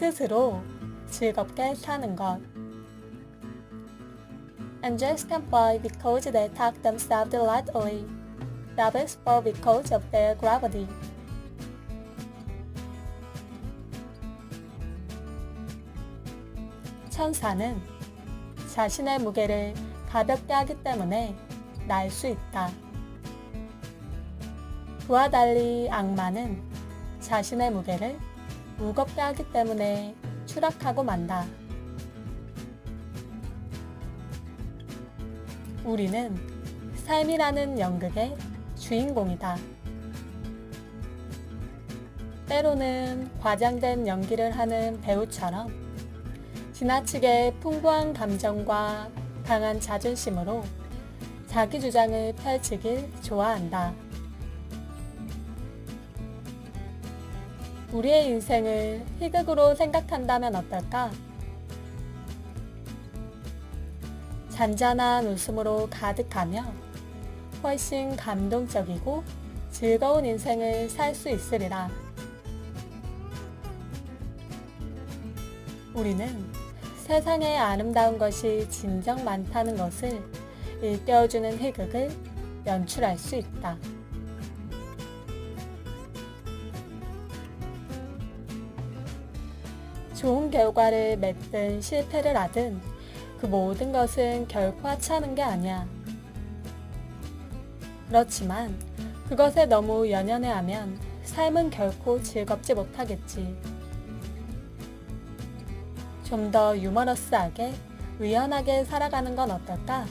스스로 즐겁게 사는 것. Angels can fly because they tuck themselves lightly. Devils fall because of their gravity. 천사는 자신의 무게를 가볍게 하기 때문에 날 수 있다. 그와 달리 악마는 자신의 무게를 무겁게 하기 때문에 추락하고 만다. 우리는 삶이라는 연극의 주인공이다. 때로는 과장된 연기를 하는 배우처럼 지나치게 풍부한 감정과 강한 자존심으로 자기 주장을 펼치길 좋아한다. 우리의 인생을 희극으로 생각한다면 어떨까? 잔잔한 웃음으로 가득하며 훨씬 감동적이고 즐거운 인생을 살 수 있으리라. 우리는 세상에 아름다운 것이 진정 많다는 것을 일깨워주는 희극을 연출할 수 있다. 좋은 결과를 맺든 실패를 하든 그 모든 것은 결코 하찮은 게 아니야. 그렇지만 그것에 너무 연연해하면 삶은 결코 즐겁지 못하겠지. 좀 더 유머러스하게, 유연하게 살아가는 건 어떨까?